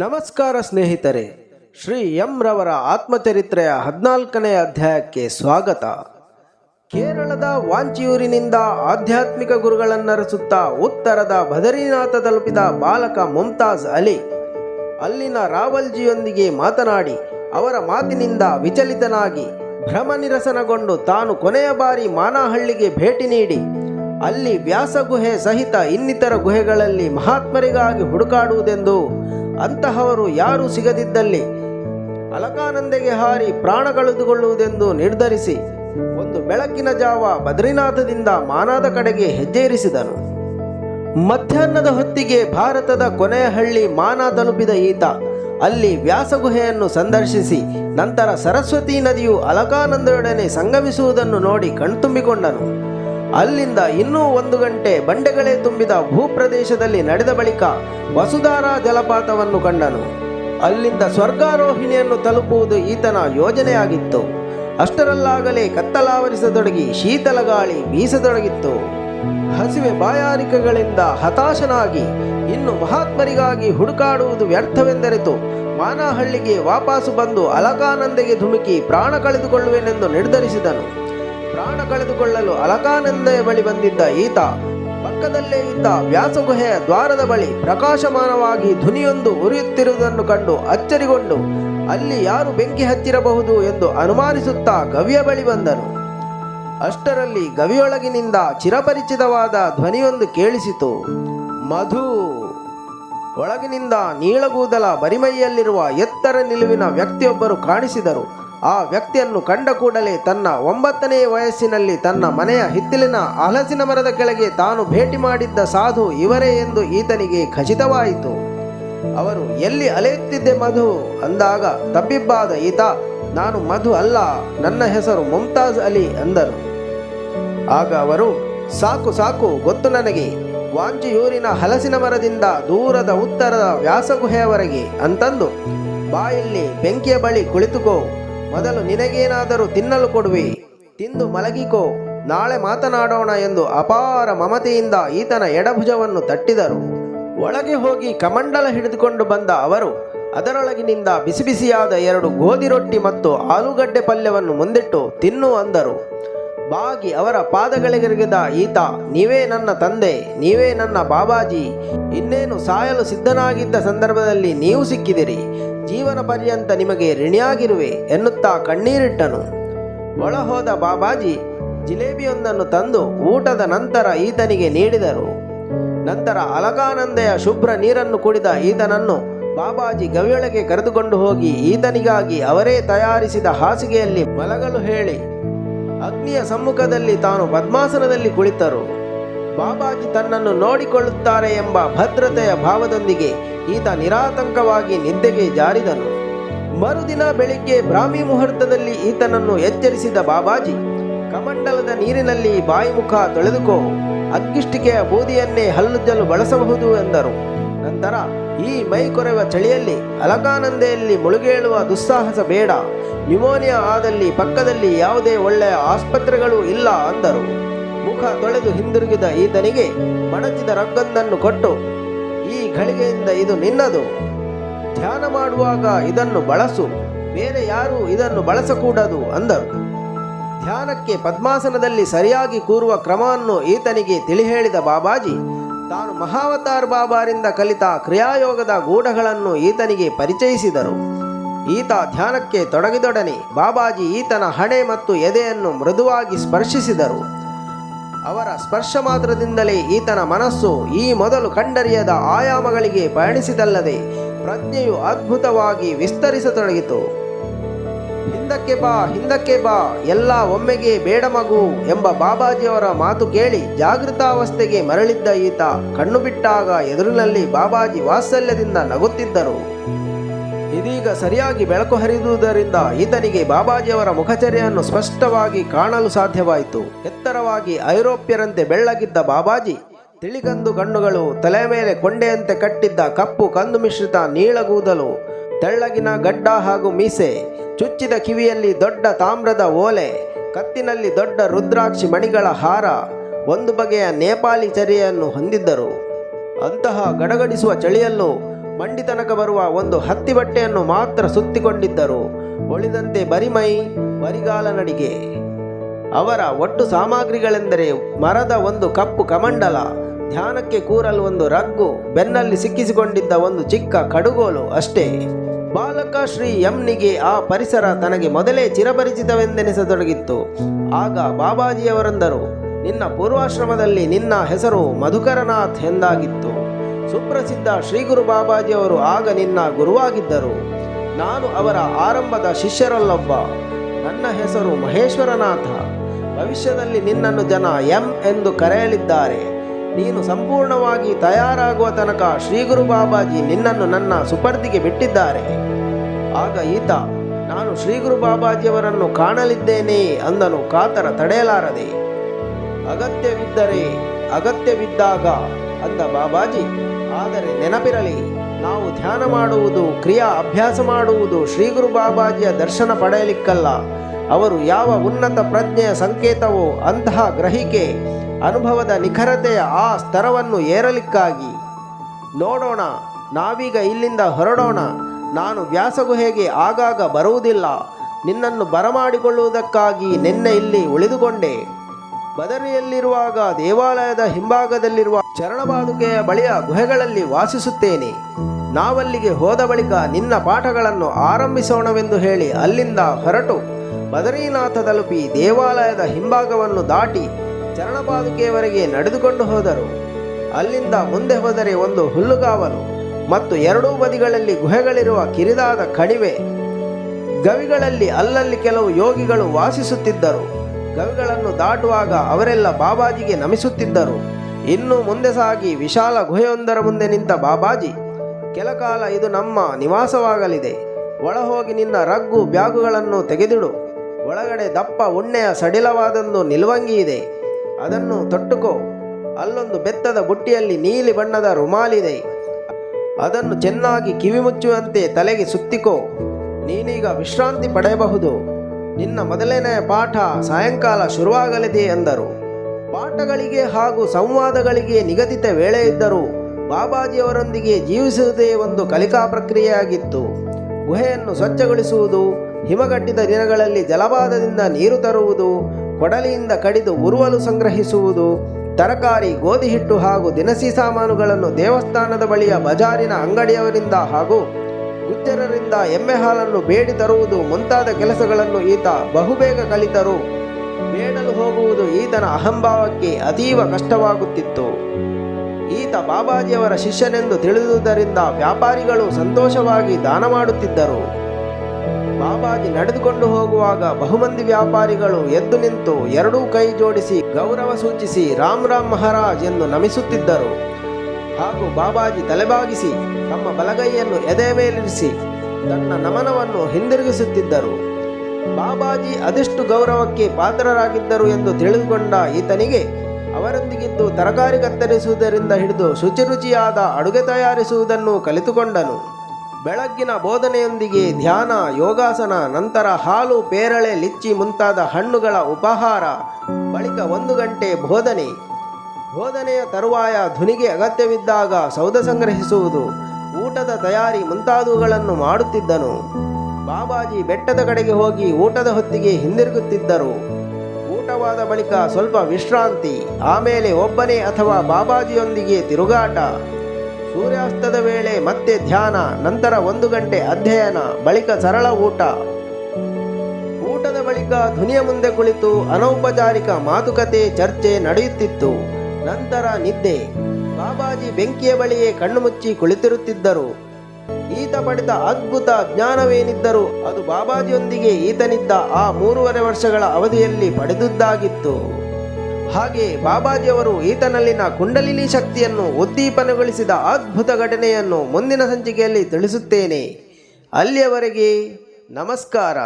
ನಮಸ್ಕಾರ ಸ್ನೇಹಿತರೆ, ಶ್ರೀ ಎಂ ರವರ ಆತ್ಮಚರಿತ್ರೆಯ ಹದಿನಾಲ್ಕನೇ ಅಧ್ಯಾಯಕ್ಕೆ ಸ್ವಾಗತ. ಕೇರಳದ ವಾಂಚಿಯೂರಿನಿಂದ ಆಧ್ಯಾತ್ಮಿಕ ಗುರುಗಳನ್ನರಸುತ್ತಾ ಉತ್ತರದ ಬದರಿನಾಥ ತಲುಪಿದ ಬಾಲಕ ಮುಮ್ತಾಜ್ ಅಲಿ, ಅಲ್ಲಿನ ರಾವಲ್ಜಿಯೊಂದಿಗೆ ಮಾತನಾಡಿ ಅವರ ಮಾತಿನಿಂದ ವಿಚಲಿತನಾಗಿ ಭ್ರಮನಿರಸನಗೊಂಡು ತಾನು ಕೊನೆಯ ಬಾರಿ ಮಾನಹಳ್ಳಿಗೆ ಭೇಟಿ ನೀಡಿ, ಅಲ್ಲಿ ವ್ಯಾಸ ಗುಹೆ ಸಹಿತ ಇನ್ನಿತರ ಗುಹೆಗಳಲ್ಲಿ ಮಹಾತ್ಮರಿಗಾಗಿ ಹುಡುಕಾಡುವುದೆಂದು ಅಂತಹವರು ಯಾರೂ ಸಿಗದಿದ್ದಲ್ಲಿ ಅಲಕಾನಂದೆಗೆ ಹಾರಿ ಪ್ರಾಣ ಕಳೆದುಕೊಳ್ಳುವುದೆಂದು ನಿರ್ಧರಿಸಿ ಒಂದು ಬೆಳಕಿನ ಜಾವ ಬದ್ರಿನಾಥದಿಂದ ಮಾನಾದ ಕಡೆಗೆ ಹೆಜ್ಜೆರಿಸಿದನು ಮಧ್ಯಾಹ್ನದ ಹೊತ್ತಿಗೆ ಭಾರತದ ಕೊನೆಯ ಹಳ್ಳಿ ಮಾನ ತಲುಪಿದ ಈತ, ಅಲ್ಲಿ ವ್ಯಾಸಗುಹೆಯನ್ನು ಸಂದರ್ಶಿಸಿ ನಂತರ ಸರಸ್ವತಿ ನದಿಯು ಅಲಕಾನಂದರೊಡನೆ ಸಂಗಮಿಸುವುದನ್ನು ನೋಡಿ ಕಣ್ತುಂಬಿಕೊಂಡನು. ಅಲ್ಲಿಂದ ಇನ್ನೂ ಒಂದು ಗಂಟೆ ಬಂಡೆಗಳೇ ತುಂಬಿದ ಭೂಪ್ರದೇಶದಲ್ಲಿ ನಡೆದ ಬಳಿಕ ವಸುಧಾರಾ ಜಲಪಾತವನ್ನು ಕಂಡನು. ಅಲ್ಲಿಂದ ಸ್ವರ್ಗಾರೋಹಿಣಿಯನ್ನು ತಲುಪುವುದು ಈತನ ಯೋಜನೆಯಾಗಿತ್ತು. ಅಷ್ಟರಲ್ಲಾಗಲೇ ಕತ್ತಲಾವರಿಸತೊಡಗಿ ಶೀತಲ ಗಾಳಿ ಬೀಸತೊಡಗಿತ್ತು. ಹಸಿವೆ ಬಾಯಾರಿಕೆಗಳಿಂದ ಹತಾಶನಾಗಿ ಇನ್ನು ಮಹಾತ್ಮರಿಗಾಗಿ ಹುಡುಕಾಡುವುದು ವ್ಯರ್ಥವೆಂದರಿತು. ಮಾನಹಳ್ಳಿಗೆ ವಾಪಸು ಬಂದು ಅಲಕಾನಂದೆಗೆ ಧುಮುಕಿ ಪ್ರಾಣ ಕಳೆದುಕೊಳ್ಳುವೆನೆಂದು ನಿರ್ಧರಿಸಿದನು. ಪ್ರಾಣ ಕಳೆದುಕೊಳ್ಳಲು ಅಲಕಾನಂದೆಯ ಬಳಿ ಬಂದಿದ್ದ ಈತ, ಪಕ್ಕದಲ್ಲೇ ಇದ್ದ ವ್ಯಾಸಗುಹೆಯ ದ್ವಾರದ ಬಳಿ ಪ್ರಕಾಶಮಾನವಾಗಿ ಧ್ವನಿಯೊಂದು ಉರಿಯುತ್ತಿರುವುದನ್ನು ಕಂಡು ಅಚ್ಚರಿಗೊಂಡು, ಅಲ್ಲಿ ಯಾರು ಬೆಂಕಿ ಹಚ್ಚಿರಬಹುದು ಎಂದು ಅನುಮಾನಿಸುತ್ತಾ ಗವಿಯ ಬಳಿ ಬಂದನು. ಅಷ್ಟರಲ್ಲಿ ಗವಿಯೊಳಗಿನಿಂದ ಚಿರಪರಿಚಿತವಾದ ಧ್ವನಿಯೊಂದು ಕೇಳಿಸಿತು. ಮಧು, ಒಳಗಿನಿಂದ ನೀಳಗೂದಲ ಬರಿಮೈಯಲ್ಲಿರುವ ಎತ್ತರ ನಿಲುವಿನ ವ್ಯಕ್ತಿಯೊಬ್ಬರು ಕಾಣಿಸಿದರು. ಆ ವ್ಯಕ್ತಿಯನ್ನು ಕಂಡ ಕೂಡಲೇ ತನ್ನ ಒಂಬತ್ತನೇ ವಯಸ್ಸಿನಲ್ಲಿ ತನ್ನ ಮನೆಯ ಹಿತ್ತಿಲಿನ ಹಲಸಿನ ಮರದ ಕೆಳಗೆ ತಾನು ಭೇಟಿ ಮಾಡಿದ್ದ ಸಾಧು ಇವರೇ ಎಂದು ಈತನಿಗೆ ಖಚಿತವಾಯಿತು. ಅವರು, ಎಲ್ಲಿ ಅಲೆಯುತ್ತಿದ್ದೆ ಮಧು? ಅಂದಾಗ, ತಬ್ಬಿಬ್ಬಾದ ಈತ, ನಾನು ಮಧು ಅಲ್ಲ, ನನ್ನ ಹೆಸರು ಮುಮ್ತಾಜ್ ಅಲಿ ಅಂದರು. ಆಗ ಅವರು, ಸಾಕು ಸಾಕು, ಗೊತ್ತು ನನಗೆ. ವಾಂಚಿಯೂರಿನ ಹಲಸಿನ ಮರದಿಂದ ದೂರದ ಉತ್ತರದ ವ್ಯಾಸಗುಹೆಯವರೆಗೆ ಅಂತಂದು ಬಾಯಲ್ಲಿ ಬೆಂಕಿಯ ಬಳಿ ಕುಳಿತುಕೋ. ಮೊದಲು ನಿನಗೇನಾದರೂ ತಿನ್ನಲು ಕೊಡುವೆ. ತಿಂದು ಮಲಗಿಕೋ. ನಾಳೆ ಮಾತನಾಡೋಣ ಎಂದು ಅಪಾರ ಮಮತೆಯಿಂದ ಈತನ ಎಡಭುಜವನ್ನು ತಟ್ಟಿದರು. ಒಳಗೆ ಹೋಗಿ ಕಮಂಡಲ ಹಿಡಿದುಕೊಂಡು ಬಂದ ಅವರು, ಅದರೊಳಗಿನಿಂದ ಬಿಸಿ ಬಿಸಿಯಾದ ಎರಡು ಗೋಧಿ ರೊಟ್ಟಿ ಮತ್ತು ಆಲೂಗಡ್ಡೆ ಪಲ್ಯವನ್ನು ಮುಂದಿಟ್ಟು ತಿನ್ನು ಅಂದರು. ಬಾಗಿ ಅವರ ಪಾದಗಳಿಗಿರಿಗಿದ ಈತ, ನೀವೇ ನನ್ನ ತಂದೆ, ನೀವೇ ನನ್ನ ಬಾಬಾಜಿ. ಇನ್ನೇನು ಸಾಯಲು ಸಿದ್ಧನಾಗಿದ್ದ ಸಂದರ್ಭದಲ್ಲಿ ನೀವು ಸಿಕ್ಕಿದಿರಿ. ಜೀವನ ಪರ್ಯಂತ ನಿಮಗೆ ಋಣಿಯಾಗಿರುವೆ ಎನ್ನುತ್ತಾ ಕಣ್ಣೀರಿಟ್ಟನು. ಒಳಹೋದ ಬಾಬಾಜಿ ಜಿಲೇಬಿಯೊಂದನ್ನು ತಂದು ಊಟದ ನಂತರ ಈತನಿಗೆ ನೀಡಿದರು. ನಂತರ ಅಲಕಾನಂದೆಯ ಶುಭ್ರ ನೀರನ್ನು ಕುಡಿದ ಈತನನ್ನು ಬಾಬಾಜಿ ಗವಿಯೊಳಗೆ ಕರೆದುಕೊಂಡು ಹೋಗಿ ಈತನಿಗಾಗಿ ಅವರೇ ತಯಾರಿಸಿದ ಹಾಸಿಗೆಯಲ್ಲಿ ಮಲಗಲು ಹೇಳಿ, ಅಗ್ನಿಯ ಸಮ್ಮುಖದಲ್ಲಿ ತಾನು ಪದ್ಮಾಸನದಲ್ಲಿ ಕುಳಿತರು. ಬಾಬಾಜಿ ತನ್ನನ್ನು ನೋಡಿಕೊಳ್ಳುತ್ತಾರೆ ಎಂಬ ಭದ್ರತೆಯ ಭಾವದೊಂದಿಗೆ ಈತ ನಿರಾತಂಕವಾಗಿ ನಿದ್ದೆಗೆ ಜಾರಿದನು. ಮರುದಿನ ಬೆಳಿಗ್ಗೆ ಬ್ರಾಹ್ಮಿ ಮುಹೂರ್ತದಲ್ಲಿ ಈತನನ್ನು ಎಚ್ಚರಿಸಿದ ಬಾಬಾಜಿ, ಕಮಂಡಲದ ನೀರಿನಲ್ಲಿ ಬಾಯಿಮುಖ ತೊಳೆದುಕೋ ಅಗ್ಗಿಷ್ಟಿಕೆಯ ಬೂದಿಯನ್ನೇ ಹಲ್ಲುಜ್ಜಲು ಬಳಸಬಹುದು ಎಂದರು. ನಂತರ, ಈ ಮೈ ಕೊರೆವ ಚಳಿಯಲ್ಲಿ, ಅಲಕಾನಂದೆಯಲ್ಲಿ ಮುಳುಗೇಳುವ ದುಸ್ಸಾಹಸ ಬೇಡ, ನ್ಯುಮೋನಿಯಾ ಆದಲ್ಲಿ ಪಕ್ಕದಲ್ಲಿ ಯಾವುದೇ ಒಳ್ಳೆಯ ಆಸ್ಪತ್ರೆಗಳು ಇಲ್ಲ ಅಂದರು. ಮುಖ ತೊಳೆದು ಹಿಂದಿರುಗಿದ ಈತನಿಗೆ ಮಡಚಿದ ರಗ್ಗಂದನ್ನು ಕೊಟ್ಟು, ಈ ಘಳಿಗೆಯಿಂದ ಇದು ನಿನ್ನದು. ಧ್ಯಾನ ಮಾಡುವಾಗ ಇದನ್ನು ಬಳಸು. ಬೇರೆ ಯಾರೂ ಇದನ್ನು ಬಳಸಕೂಡದು ಅಂದರು. ಧ್ಯಾನಕ್ಕೆ ಪದ್ಮಾಸನದಲ್ಲಿ ಸರಿಯಾಗಿ ಕೂರುವ ಕ್ರಮವನ್ನು ಈತನಿಗೆ ತಿಳಿಹೇಳಿದ ಬಾಬಾಜಿ, ತಾನು ಮಹಾವತಾರ್ ಬಾಬಾರಿಂದ ಕಲಿತ ಕ್ರಿಯಾಯೋಗದ ಗೂಢಗಳನ್ನು ಈತನಿಗೆ ಪರಿಚಯಿಸಿದರು. ಈತ ಧ್ಯಾನಕ್ಕೆ ತೊಡಗಿದೊಡನೆ ಬಾಬಾಜಿ ಈತನ ಹಣೆ ಮತ್ತು ಎದೆಯನ್ನು ಮೃದುವಾಗಿ ಸ್ಪರ್ಶಿಸಿದರು. ಅವರ ಸ್ಪರ್ಶ ಮಾತ್ರದಿಂದಲೇ ಈತನ ಮನಸ್ಸು ಈ ಮೊದಲು ಕಂಡರಿಯದ ಆಯಾಮಗಳಿಗೆ ಪಯಣಿಸಿದಲ್ಲದೆ ಪ್ರಜ್ಞೆಯು ಅದ್ಭುತವಾಗಿ ವಿಸ್ತರಿಸತೊಡಗಿತು. ಹಿಂದಕ್ಕೆ ಬಾ ಹಿಂದಕ್ಕೆ ಬಾ, ಎಲ್ಲ ಒಮ್ಮೆಗೆ ಬೇಡ ಮಗು ಎಂಬ ಬಾಬಾಜಿಯವರ ಮಾತು ಕೇಳಿ ಜಾಗೃತಾವಸ್ಥೆಗೆ ಮರಳಿದ್ದ ಈತ ಕಣ್ಣು ಬಿಟ್ಟಾಗ ಎದುರಿನಲ್ಲಿ ಬಾಬಾಜಿ ವಾತ್ಸಲ್ಯದಿಂದ ನಗುತ್ತಿದ್ದರು. ಇದೀಗ ಸರಿಯಾಗಿ ಬೆಳಕು ಹರಿದುದರಿಂದ ಈತನಿಗೆ ಬಾಬಾಜಿಯವರ ಮುಖಚರ್ಯನ್ನು ಸ್ಪಷ್ಟವಾಗಿ ಕಾಣಲು ಸಾಧ್ಯವಾಯಿತು. ಎತ್ತರವಾಗಿ ಐರೋಪ್ಯರಂತೆ ಬೆಳ್ಳಗಿದ್ದ ಬಾಬಾಜಿ, ತಿಳಿಗಂದು ಕಣ್ಣುಗಳು ತಲೆ ಮೇಲೆ ಕೊಂಡೆಯಂತೆ ಕಟ್ಟಿದ್ದ ಕಪ್ಪು ಕಂದು ಮಿಶ್ರಿತ ನೀಳಗೂದಲು ತೆಳ್ಳಗಿನ ಗಡ್ಡ ಹಾಗೂ ಮೀಸೆ, ಚುಚ್ಚಿದ ಕಿವಿಯಲ್ಲಿ ದೊಡ್ಡ ತಾಮ್ರದ ಓಲೆ, ಕತ್ತಿನಲ್ಲಿ ದೊಡ್ಡ ರುದ್ರಾಕ್ಷಿ ಮಣಿಗಳ ಹಾರ, ಒಂದು ಬಗೆಯ ನೇಪಾಳಿ ಚರಿಯನ್ನು ಹೊಂದಿದ್ದರು. ಅಂತಹ ಗಡಗಡಿಸುವ ಚಳಿಯಲ್ಲೂ ಮಂಡಿ ತನಕ ಬರುವ ಒಂದು ಹತ್ತಿ ಬಟ್ಟೆಯನ್ನು ಮಾತ್ರ ಸುತ್ತಿಕೊಂಡಿದ್ದರು. ಉಳಿದಂತೆ ಬರಿಮೈ, ಬರಿಗಾಲ ನಡಿಗೆ. ಅವರ ಒಟ್ಟು ಸಾಮಗ್ರಿಗಳೆಂದರೆ ಮರದ ಒಂದು ಕಪ್ಪು ಕಮಂಡಲ, ಧ್ಯಾನಕ್ಕೆ ಕೂರಲು ಒಂದು ರಗ್ಗು, ಬೆನ್ನಲ್ಲಿ ಸಿಕ್ಕಿಸಿಕೊಂಡಿದ್ದ ಒಂದು ಚಿಕ್ಕ ಕಡುಗೋಲು ಅಷ್ಟೇ. ಬಾಲಕ ಶ್ರೀ ಎಂನಿಗೆ ಆ ಪರಿಸರ ತನಗೆ ಮೊದಲೇ ಚಿರಪರಿಚಿತವೆಂದೆನಿಸತೊಡಗಿತ್ತು. ಆಗ ಬಾಬಾಜಿಯವರೆಂದರು, ನಿನ್ನ ಪೂರ್ವಾಶ್ರಮದಲ್ಲಿ ನಿನ್ನ ಹೆಸರು ಮಧುಕರನಾಥ್ ಎಂದಾಗಿತ್ತು. ಸುಪ್ರಸಿದ್ಧ ಶ್ರೀ ಗುರು ಬಾಬಾಜಿಯವರು ಆಗ ನಿನ್ನ ಗುರುವಾಗಿದ್ದರು. ನಾನು ಅವರ ಆರಂಭದ ಶಿಷ್ಯರಲ್ಲೊಬ್ಬ. ನನ್ನ ಹೆಸರು ಮಹೇಶ್ವರನಾಥ. ಭವಿಷ್ಯದಲ್ಲಿ ನಿನ್ನನ್ನು ಜನ ಎಂ ಎಂದು ಕರೆಯಲಿದ್ದಾರೆ. ನೀನು ಸಂಪೂರ್ಣವಾಗಿ ತಯಾರಾಗುವ ತನಕ ಶ್ರೀ ಗುರು ಬಾಬಾಜಿ ನಿನ್ನನ್ನು ನನ್ನ ಸುಪರ್ದಿಗೆ ಬಿಟ್ಟಿದ್ದಾರೆ. ಆಗ ಈತ, ನಾನು ಶ್ರೀ ಗುರು ಬಾಬಾಜಿಯವರನ್ನು ಕಾಣಲಿದ್ದೇನೆ ಅಂದನು ಕಾತರ ತಡೆಯಲಾರದೆ. ಅಗತ್ಯವಿದ್ದರೆ ಅಗತ್ಯವಿದ್ದಾಗ ಅಂದ ಬಾಬಾಜಿ ಆದರೆ ನೆನಪಿರಲಿ, ನಾವು ಧ್ಯಾನ ಮಾಡುವುದು, ಕ್ರಿಯಾ ಅಭ್ಯಾಸ ಮಾಡುವುದು ಶ್ರೀ ಗುರು ಬಾಬಾಜಿಯ ದರ್ಶನ ಪಡೆಯಲಿಕ್ಕಲ್ಲ. ಅವರು ಯಾವ ಉನ್ನತ ಪ್ರಜ್ಞೆಯ ಸಂಕೇತವೋ ಅಂತಹ ಗ್ರಹಿಕೆ, ಅನುಭವದ ನಿಖರತೆಯ ಆ ಸ್ತರವನ್ನು ಏರಲಿಕ್ಕಾಗಿ. ನೋಡೋಣ, ನಾವೀಗ ಇಲ್ಲಿಂದ ಹೊರಡೋಣ. ನಾನು ವ್ಯಾಸಗುಹೆಗೆ ಆಗಾಗ ಬರುವುದಿಲ್ಲ. ನಿನ್ನನ್ನು ಬರಮಾಡಿಕೊಳ್ಳುವುದಕ್ಕಾಗಿ ನಿನ್ನೆ ಇಲ್ಲಿ ಉಳಿದುಕೊಂಡೆ. ಬದರಿಯಲ್ಲಿರುವಾಗ ದೇವಾಲಯದ ಹಿಂಭಾಗದಲ್ಲಿರುವ ಚರಣಬಾದುಕೆಯ ಬಳಿಯ ಗುಹೆಗಳಲ್ಲಿ ವಾಸಿಸುತ್ತೇನೆ. ನಾವಲ್ಲಿಗೆ ಹೋದ ಬಳಿಕ ನಿನ್ನ ಪಾಠಗಳನ್ನು ಆರಂಭಿಸೋಣವೆಂದು ಹೇಳಿ ಅಲ್ಲಿಂದ ಹೊರಟು ಬದರೀನಾಥ ತಲುಪಿ ದೇವಾಲಯದ ಹಿಂಭಾಗವನ್ನು ದಾಟಿ ಚರಣಬಾದುಕೆಯವರೆಗೆ ನಡೆದುಕೊಂಡು ಹೋದರು. ಅಲ್ಲಿಂದ ಮುಂದೆ ಹೋದರೆ ಒಂದು ಹುಲ್ಲುಗಾವಲು ಮತ್ತು ಎರಡೂ ಬದಿಗಳಲ್ಲಿ ಗುಹೆಗಳಿರುವ ಕಿರಿದಾದ ಕಣಿವೆ. ಗವಿಗಳಲ್ಲಿ ಅಲ್ಲಲ್ಲಿ ಕೆಲವು ಯೋಗಿಗಳು ವಾಸಿಸುತ್ತಿದ್ದರು. ಗವಿಗಳನ್ನು ದಾಟುವಾಗ ಅವರೆಲ್ಲ ಬಾಬಾಜಿಗೆ ನಮಿಸುತ್ತಿದ್ದರು. ಇನ್ನು ಮುಂದೆ ಸಾಗಿ ವಿಶಾಲ ಗುಹೆಯೊಂದರ ಮುಂದೆ ನಿಂತ ಬಾಬಾಜಿ ಕೆಲಕಾಲ ಇದು ನಮ್ಮ ನಿವಾಸವಾಗಲಿದೆ. ಒಳ ಹೋಗಿ ನಿನ್ನ ರಗ್ಗು ಬ್ಯಾಗುಗಳನ್ನು ತೆಗೆದಿಡು. ಒಳಗಡೆ ದಪ್ಪ ಉಣ್ಣೆಯ ಸಡಿಲವಾದೊಂದು ನಿಲುವಂಗಿ ಇದೆ. ಅದನ್ನು ತೊಟ್ಟುಕೋ. ಅಲ್ಲೊಂದು ಬೆತ್ತದ ಬುಟ್ಟಿಯಲ್ಲಿ ನೀಲಿ ಬಣ್ಣದ ರುಮಾಲಿದೆ ಅದನ್ನು ಚೆನ್ನಾಗಿ ಕಿವಿ ಮುಚ್ಚುವಂತೆ ತಲೆಗೆ ಸುತ್ತಿಕೋ. ನೀನೀಗ ವಿಶ್ರಾಂತಿ ಪಡೆಯಬಹುದು. ನಿನ್ನ ಮೊದಲನೆಯ ಪಾಠ ಸಾಯಂಕಾಲ ಶುರುವಾಗಲಿದೆ ಎಂದರು ಪಾಠಗಳಿಗೆ ಹಾಗೂ ಸಂವಾದಗಳಿಗೆ ನಿಗದಿತ ವೇಳೆ ಇದ್ದರೂ ಬಾಬಾಜಿಯವರೊಂದಿಗೆ ಜೀವಿಸುವುದೇ ಒಂದು ಕಲಿಕಾ ಪ್ರಕ್ರಿಯೆಯಾಗಿತ್ತು. ಗುಹೆಯನ್ನು ಸ್ವಚ್ಛಗೊಳಿಸುವುದು, ಹಿಮಗಟ್ಟಿದ ದಿನಗಳಲ್ಲಿ ಜಲಪಾತದಿಂದ ನೀರು ತರುವುದು, ಕೊಡಲಿಯಿಂದ ಕಡಿದು ಉರುವಲು ಸಂಗ್ರಹಿಸುವುದು, ತರಕಾರಿ ಗೋಧಿ ಹಿಟ್ಟು ಹಾಗೂ ದಿನಸಿ ಸಾಮಾನುಗಳನ್ನು ದೇವಸ್ಥಾನದ ಬಳಿಯ ಬಜಾರಿನ ಅಂಗಡಿಯವರಿಂದ ಹಾಗೂ ಗುಜ್ಜರರಿಂದ ಎಮ್ಮೆ ಹಾಲನ್ನು ಬೇಡಿ ತರುವುದು ಮುಂತಾದ ಕೆಲಸಗಳನ್ನು ಈತ ಬಹುಬೇಗ ಕಲಿತರು. ಬೇಡಲು ಹೋಗುವುದು ಈತನ ಅಹಂಭಾವಕ್ಕೆ ಅತೀವ ಕಷ್ಟವಾಗುತ್ತಿತ್ತು. ಈತ ಬಾಬಾಜಿಯವರ ಶಿಷ್ಯನೆಂದು ತಿಳಿದುದರಿಂದ ವ್ಯಾಪಾರಿಗಳು ಸಂತೋಷವಾಗಿ ದಾನ ಮಾಡುತ್ತಿದ್ದರು. ಬಾಬಾಜಿ ನಡೆದುಕೊಂಡು ಹೋಗುವಾಗ ಬಹುಮಂದಿ ವ್ಯಾಪಾರಿಗಳು ಎದ್ದು ನಿಂತು ಎರಡೂ ಕೈ ಜೋಡಿಸಿ ಗೌರವ ಸೂಚಿಸಿ ರಾಮ್ ರಾಮ್ ಮಹಾರಾಜ್ ಎಂದು ನಮಿಸುತ್ತಿದ್ದರು. ಹಾಗೂ ಬಾಬಾಜಿ ತಲೆಬಾಗಿಸಿ ತಮ್ಮ ಬಲಗೈಯನ್ನು ಎದೆಯ ಮೇಲಿರಿಸಿ ತನ್ನ ನಮನವನ್ನು ಹಿಂದಿರುಗಿಸುತ್ತಿದ್ದರು. ಬಾಬಾಜಿ ಅದೆಷ್ಟು ಗೌರವಕ್ಕೆ ಪಾತ್ರರಾಗಿದ್ದರು ಎಂದು ತಿಳಿದುಕೊಂಡ ಈತನಿಗೆ ಅವರೊಂದಿಗಿದ್ದು ತರಕಾರಿ ಕತ್ತರಿಸುವುದರಿಂದ ಹಿಡಿದು ಶುಚಿರುಚಿಯಾದ ಅಡುಗೆ ತಯಾರಿಸುವುದನ್ನು ಕಲಿತುಕೊಂಡನು. ಬೆಳಗ್ಗಿನ ಬೋಧನೆಯೊಂದಿಗೆ ಧ್ಯಾನ, ಯೋಗಾಸನ, ನಂತರ ಹಾಲು, ಪೇರಳೆ, ಲಿಚ್ಚಿ ಮುಂತಾದ ಹಣ್ಣುಗಳ ಉಪಹಾರ, ಬಳಿಕ ಒಂದು ಗಂಟೆ ಬೋಧನೆ. ಬೋಧನೆಯ ತರುವಾಯ ಧ್ವನಿಗೆ ಅಗತ್ಯವಿದ್ದಾಗ ಸೌಧ ಸಂಗ್ರಹಿಸುವುದು, ಊಟದ ತಯಾರಿ ಮುಂತಾದವುಗಳನ್ನು ಮಾಡುತ್ತಿದ್ದನು. ಬಾಬಾಜಿ ಬೆಟ್ಟದ ಕಡೆಗೆ ಹೋಗಿ ಊಟದ ಹೊತ್ತಿಗೆ ಹಿಂದಿರುಗುತ್ತಿದ್ದರು. ಊಟವಾದ ಬಳಿಕ ಸ್ವಲ್ಪ ವಿಶ್ರಾಂತಿ, ಆಮೇಲೆ ಒಬ್ಬನೇ ಅಥವಾ ಬಾಬಾಜಿಯೊಂದಿಗೆ ತಿರುಗಾಟ. ಸೂರ್ಯಾಸ್ತದ ವೇಳೆ ಮತ್ತೆ ಧ್ಯಾನ, ನಂತರ ಒಂದು ಗಂಟೆ ಅಧ್ಯಯನ, ಬಳಿಕ ಸರಳ ಊಟ. ಊಟದ ಬಳಿಕ ಧ್ವನಿಯ ಮುಂದೆ ಕುಳಿತು ಅನೌಪಚಾರಿಕ ಮಾತುಕತೆ, ಚರ್ಚೆ ನಡೆಯುತ್ತಿತ್ತು. ನಂತರ ನಿದ್ದೆ. ಬಾಬಾಜಿ ಬೆಂಕಿಯ ಬಳಿಯೇ ಕಣ್ಣು ಮುಚ್ಚಿ ಕುಳಿತಿರುತ್ತಿದ್ದರು. ಈತ ಪಡೆದ ಅದ್ಭುತ ಜ್ಞಾನವೇನಿದ್ದರೂ ಅದು ಬಾಬಾಜಿಯೊಂದಿಗೆ ಈತನಿದ್ದ ಆ ಮೂರುವರೆ ವರ್ಷಗಳ ಅವಧಿಯಲ್ಲಿ ಪಡೆದುದ್ದಾಗಿತ್ತು. ಹಾಗೆ ಬಾಬಾಜಿಯವರು ಈತನಲ್ಲಿನ ಕುಂಡಲಿನಿ ಶಕ್ತಿಯನ್ನು ಉದ್ದೀಪನಗೊಳಿಸಿದ ಅದ್ಭುತ ಘಟನೆಯನ್ನು ಮುಂದಿನ ಸಂಚಿಕೆಯಲ್ಲಿ ತಿಳಿಸುತ್ತೇನೆ. ಅಲ್ಲಿಯವರೆಗೆ ನಮಸ್ಕಾರ.